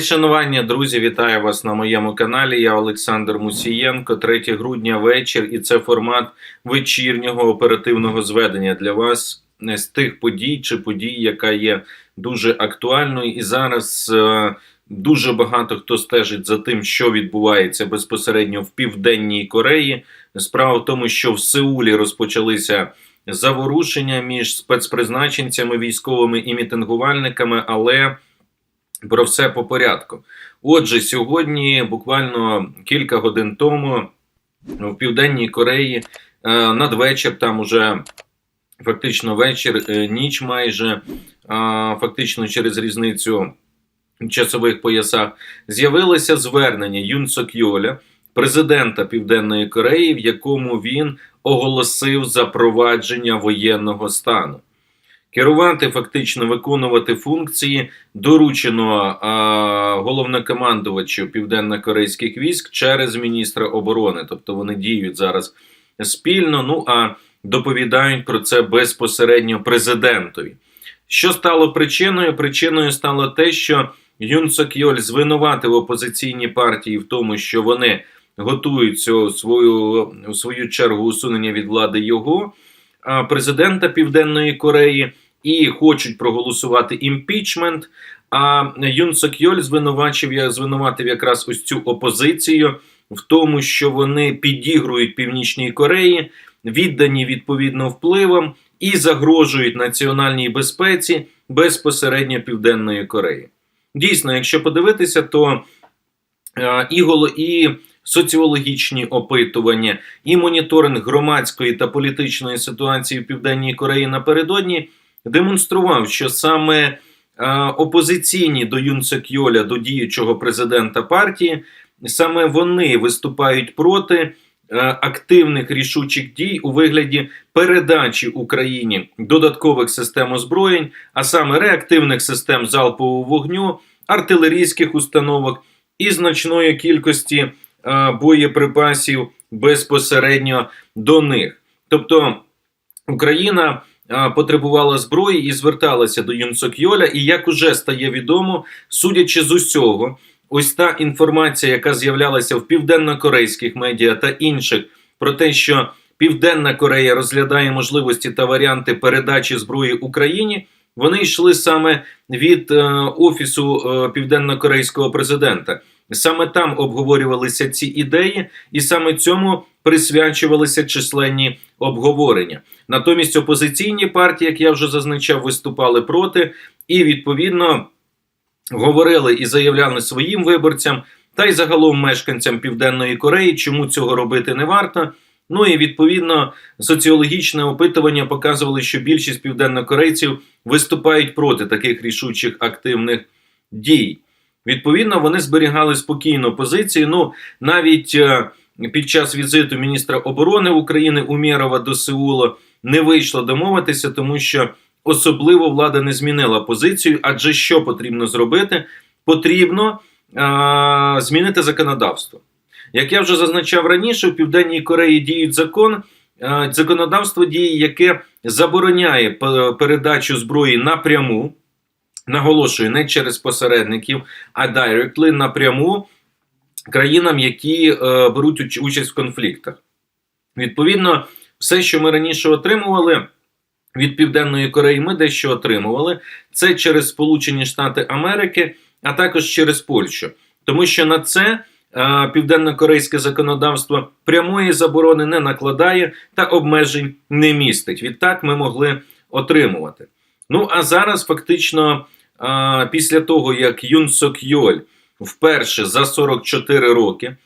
Шанування, друзі, вітаю вас на моєму каналі. Я Олександр Мусієнко. 3 грудня вечір, і це формат вечірнього оперативного зведення для вас з тих подій чи подій, яка є дуже актуальною. І зараз е, дуже багато хто стежить за тим, що відбувається безпосередньо в південній Кореї. Справа в тому, що в Сеулі розпочалися заворушення між спецпризначенцями, військовими і мітингувальниками, але про все по порядку. Отже, сьогодні, буквально кілька годин тому, в Південній Кореї е, надвечір, там уже фактично вечір, е, ніч майже, е, фактично через різницю часових поясах, з'явилося звернення Юн Сок Йоля, президента Південної Кореї, в якому він оголосив запровадження воєнного стану. Керувати, фактично виконувати функції доручено а, головнокомандувачу південно-корейських військ через міністра оборони. Тобто вони діють зараз спільно. Ну а доповідають про це безпосередньо президентові. Що стало причиною? Причиною стало те, що Юн Сок Йоль звинуватив опозиційні партії в тому, що вони готують свою свою чергу усунення від влади його президента Південної Кореї і хочуть проголосувати імпічмент. А Юн Сок звинувачив я звинуватив якраз ось цю опозицію в тому, що вони підігрують Північній Кореї, віддані відповідно впливам і загрожують національній безпеці безпосередньо Південної Кореї. Дійсно, якщо подивитися, то і і соціологічні опитування, і моніторинг громадської та політичної ситуації в Південній Кореї напередодні демонстрував, що саме е, опозиційні до Юн Сок Йоля, до діючого президента партії, саме вони виступають проти е, активних рішучих дій у вигляді передачі Україні додаткових систем озброєнь, а саме реактивних систем залпового вогню, артилерійських установок і значної кількості е, боєприпасів безпосередньо до них. Тобто Україна потребувала зброї і зверталася до Юн Сок Йоля. І як уже стає відомо, судячи з усього, ось та інформація, яка з'являлася в південно-корейських медіа та інших, про те, що Південна Корея розглядає можливості та варіанти передачі зброї Україні. Вони йшли саме від е, офісу е, південно-корейського президента. Саме там обговорювалися ці ідеї, і саме цьому присвячувалися численні обговорення. Натомість опозиційні партії, як я вже зазначав, виступали проти і відповідно говорили і заявляли своїм виборцям та й загалом мешканцям Південної Кореї, чому цього робити не варто. Ну і відповідно соціологічне опитування показували, що більшість південнокорейців виступають проти таких рішучих активних дій. Відповідно, вони зберігали спокійну позицію. Ну навіть е, під час візиту міністра оборони України Умєрова до Сеула не вийшло домовитися, тому що особливо влада не змінила позицію. Адже що потрібно зробити? Потрібно е, змінити законодавство. Як я вже зазначав раніше, в Південній Кореї діють закон. е, Законодавство діє, яке забороняє пе- передачу зброї напряму, наголошую, не через посередників, а directly напряму країнам, які е, беруть участь в конфліктах. Відповідно, все, що ми раніше отримували від Південної Кореї, ми дещо отримували. Це через Сполучені Штати Америки, а також через Польщу. Тому що на це е, південно-корейське законодавство прямої заборони не накладає та обмежень не містить. Відтак ми могли отримувати. Ну а зараз фактично, е, після того як Юн Сок Йоль вперше за 44 роки е,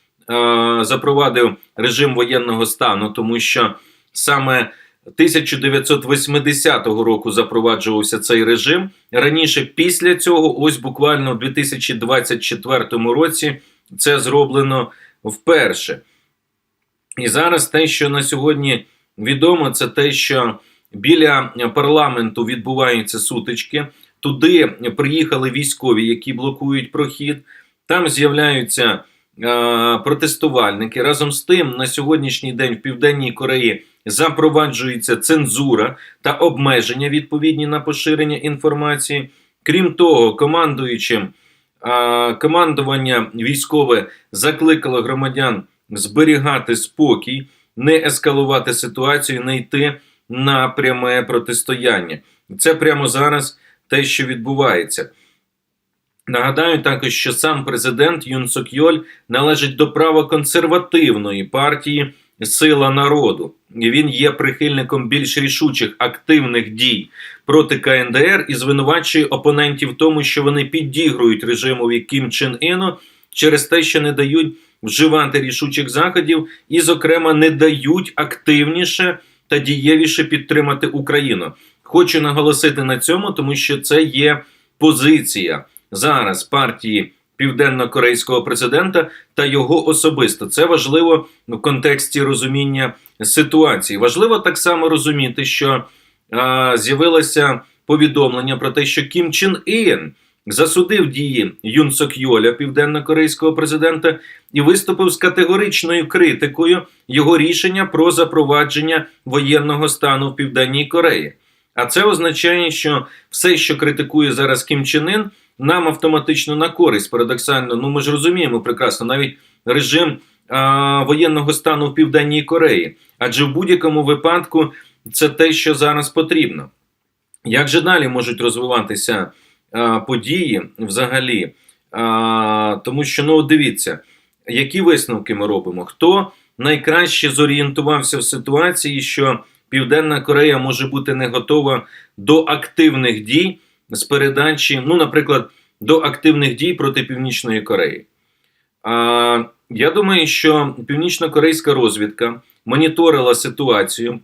запровадив режим воєнного стану, тому що саме 1980 року запроваджувався цей режим. Раніше, після цього, ось буквально в 2024 році, це зроблено вперше. І зараз те, що на сьогодні відомо, це те, що біля парламенту відбуваються сутички. Туди приїхали військові, які блокують прохід. Там з'являються е, протестувальники. Разом з тим, на сьогоднішній день в Південній Кореї запроваджується цензура та обмеження відповідні на поширення інформації. Крім того, командуючим а, командування військове закликало громадян зберігати спокій, не ескалувати ситуацію, не йти на пряме протистояння. Це прямо зараз те, що відбувається. Нагадаю також, що сам президент Юн Сок Йоль належить до правоконсервативної партії Сила народу. Він є прихильником більш рішучих активних дій проти КНДР і звинувачує опонентів в тому, що вони підігрують режимові Кім Чен Іну через те, що не дають вживати рішучих заходів, і, зокрема, не дають активніше та дієвіше підтримати Україну. Хочу наголосити на цьому, тому що це є позиція зараз партії південно-корейського президента та його особисто. Це важливо в контексті розуміння ситуації. Важливо так само розуміти, що а, з'явилося повідомлення про те, що Кім Чен Ін засудив дії Юн Сок Йоля, південно-корейського президента, і виступив з категоричною критикою його рішення про запровадження воєнного стану в Південній Кореї. А це означає, що все, що критикує зараз Кім Чен Ін, нам автоматично на користь. Парадоксально, ну ми ж розуміємо прекрасно, навіть режим а, воєнного стану в Південній Кореї. Адже в будь-якому випадку це те, що зараз потрібно. Як же далі можуть розвиватися а, події взагалі? А, тому що, ну, дивіться, які висновки ми робимо? Хто найкраще зорієнтувався в ситуації, що Південна Корея може бути не готова до активних дій з передачі, ну, наприклад, до активних дій проти Північної Кореї. А, я думаю, що північно-корейська розвідка моніторила ситуацію,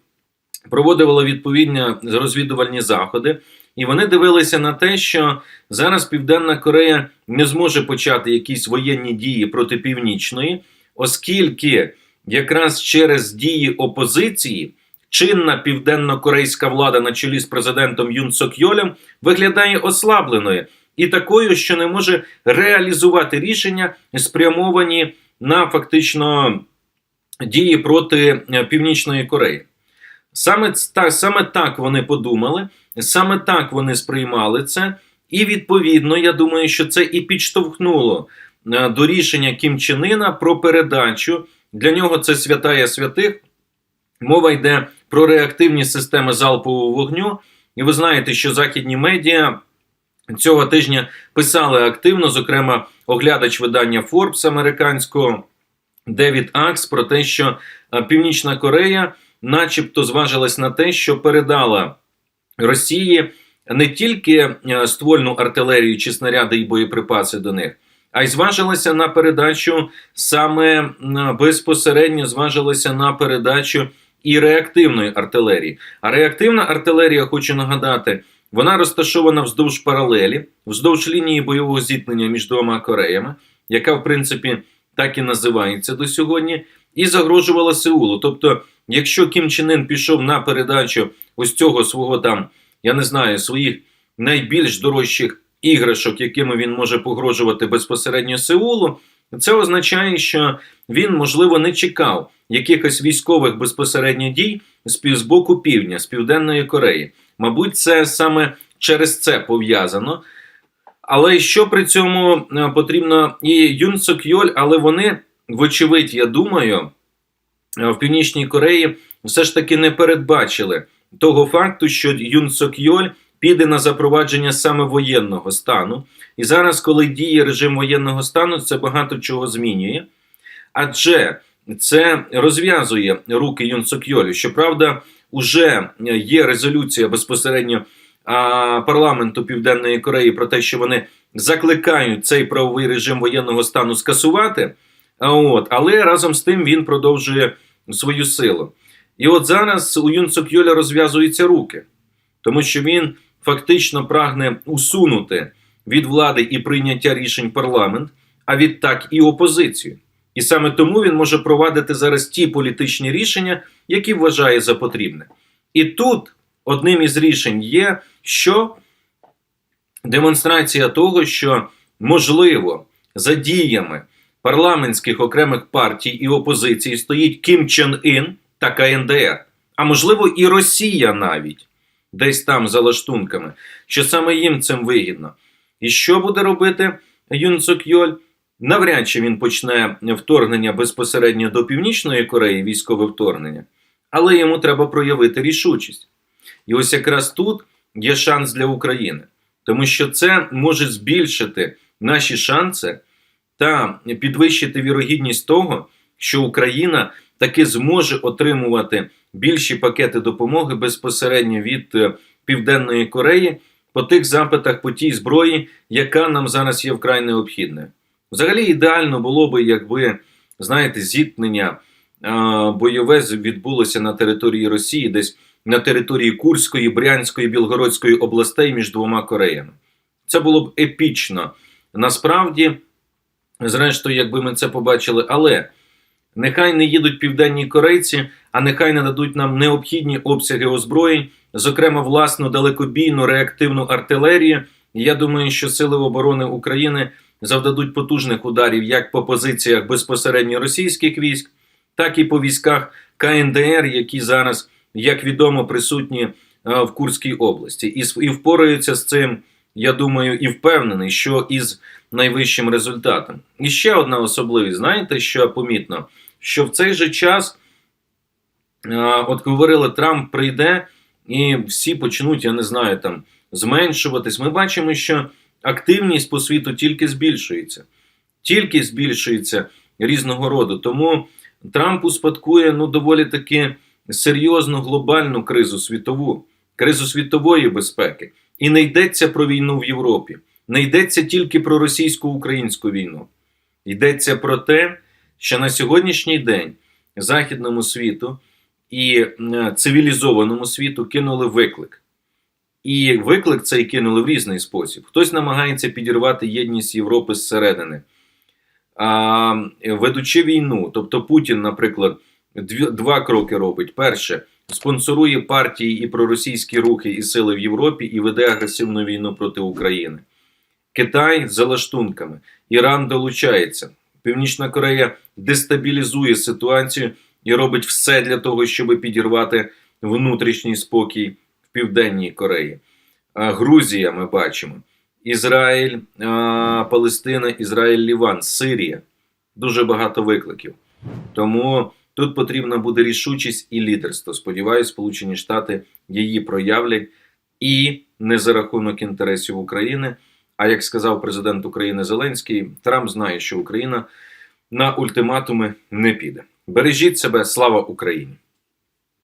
проводила відповідні розвідувальні заходи, і вони дивилися на те, що зараз Південна Корея не зможе почати якісь воєнні дії проти Північної, оскільки якраз через дії опозиції чинна південно-корейська влада на чолі з президентом Юн Сок Йолем виглядає ослабленою і такою, що не може реалізувати рішення, спрямовані на фактично дії проти е, Північної Кореї. Саме так, саме так вони подумали, саме так вони сприймали це, і відповідно, я думаю, що це і підштовхнуло е, до рішення Кім Чен Ына про передачу. Для нього це святая святих. Мова йде про реактивні системи залпового вогню. І ви знаєте, що західні медіа цього тижня писали активно, зокрема, оглядач видання Forbes американського Девід Акс, про те, що е, Північна Корея, начебто, зважилась на те, що передала Росії не тільки е, ствольну артилерію чи снаряди і боєприпаси до них. А й зважилася на передачу саме безпосередньо зважилася на передачу і реактивної артилерії. А реактивна артилерія, хочу нагадати, вона розташована вздовж паралелі, вздовж лінії бойового зіткнення між двома Кореями, яка, в принципі, так і називається до сьогодні, і загрожувала Сеулу. Тобто, якщо Кім Чен Ын пішов на передачу ось цього свого там, я не знаю, своїх найбільш дорожчих іграшок, якими він може погрожувати безпосередньо Сеулу, це означає, що він, можливо, не чекав якихось військових безпосередньо дій з боку півдня, з південної Кореї. Мабуть, це саме через це пов'язано. Але що при цьому е, потрібно і Юн Сок Йоль, але вони, вочевидь, я думаю, е, в Північній Кореї все ж таки не передбачили того факту, що Юн Сок Йоль піде на запровадження саме воєнного стану. І зараз, коли діє режим воєнного стану, це багато чого змінює. Адже це розв'язує руки Юн Сок Щоправда, вже є резолюція безпосередньо парламенту Південної Кореї про те, що вони закликають цей правовий режим воєнного стану скасувати. От, але разом з тим він продовжує свою силу. І от зараз у Юн Сокйоля розв'язуються руки, тому що він фактично прагне усунути від влади і прийняття рішень парламент, а відтак і опозицію. І саме тому він може провадити зараз ті політичні рішення, які вважає за потрібне. І тут одним із рішень є, що демонстрація того, що можливо за діями парламентських окремих партій і опозиції стоїть Кім Чен Ін та КНДР, а можливо і Росія навіть десь там за лаштунками, що саме їм цим вигідно. І що буде робити Юн Сок Йоль. Навряд чи він почне вторгнення безпосередньо до Північної Кореї, військове вторгнення, але йому треба проявити рішучість. І ось якраз тут є шанс для України, тому що це може збільшити наші шанси та підвищити вірогідність того, що Україна таки зможе отримувати більші пакети допомоги безпосередньо від е, Південної Кореї по тих запитах по тій зброї, яка нам зараз є вкрай необхідною. Взагалі ідеально було би, якби знаєте, зіткнення е, бойове відбулося на території Росії, десь на території Курської, Брянської, Білгородської областей між двома Кореями. Це було б епічно. Насправді, зрештою, якби ми це побачили, але нехай не їдуть південні корейці, а нехай не дадуть нам необхідні обсяги озброєнь, зокрема власну далекобійну реактивну артилерію. Я думаю, що сили оборони України завдадуть потужних ударів як по позиціях безпосередньо російських військ, так і по військах КНДР, які зараз, як відомо, присутні е, в Курській області, і, і впораються з цим. Я думаю, і впевнений, що із найвищим результатом. І ще одна особливість, знаєте, що помітно, що в цей же час, е, от говорили, Трамп прийде і всі почнуть, я не знаю, там зменшуватись. Ми бачимо, що активність по світу тільки збільшується, тільки збільшується різного роду. Тому Трамп успадкує ну, доволі таки серйозну глобальну кризу світову, кризу світової безпеки. І не йдеться про війну в Європі, не йдеться тільки про російсько-українську війну. Йдеться про те, що на сьогоднішній день західному світу і е, цивілізованому світу кинули виклик. І виклик цей кинули в різний спосіб. Хтось намагається підірвати єдність Європи зсередини, а, ведучи війну. Тобто Путін, наприклад, два кроки робить. Перше, спонсорує партії і проросійські рухи і сили в Європі і веде агресивну війну проти України. Китай за лаштунками, Іран долучається. Північна Корея дестабілізує ситуацію і робить все для того, щоб підірвати внутрішній спокій в Південній Кореї. Грузія, ми бачимо. Ізраїль, Палестина, Ізраїль, Ліван, Сирія. Дуже багато викликів. Тому тут потрібна буде рішучість і лідерство. Сподіваюсь, Сполучені Штати її проявлять і не за рахунок інтересів України. А як сказав президент України Зеленський, Трамп знає, що Україна на ультиматуми не піде. Бережіть себе, слава Україні!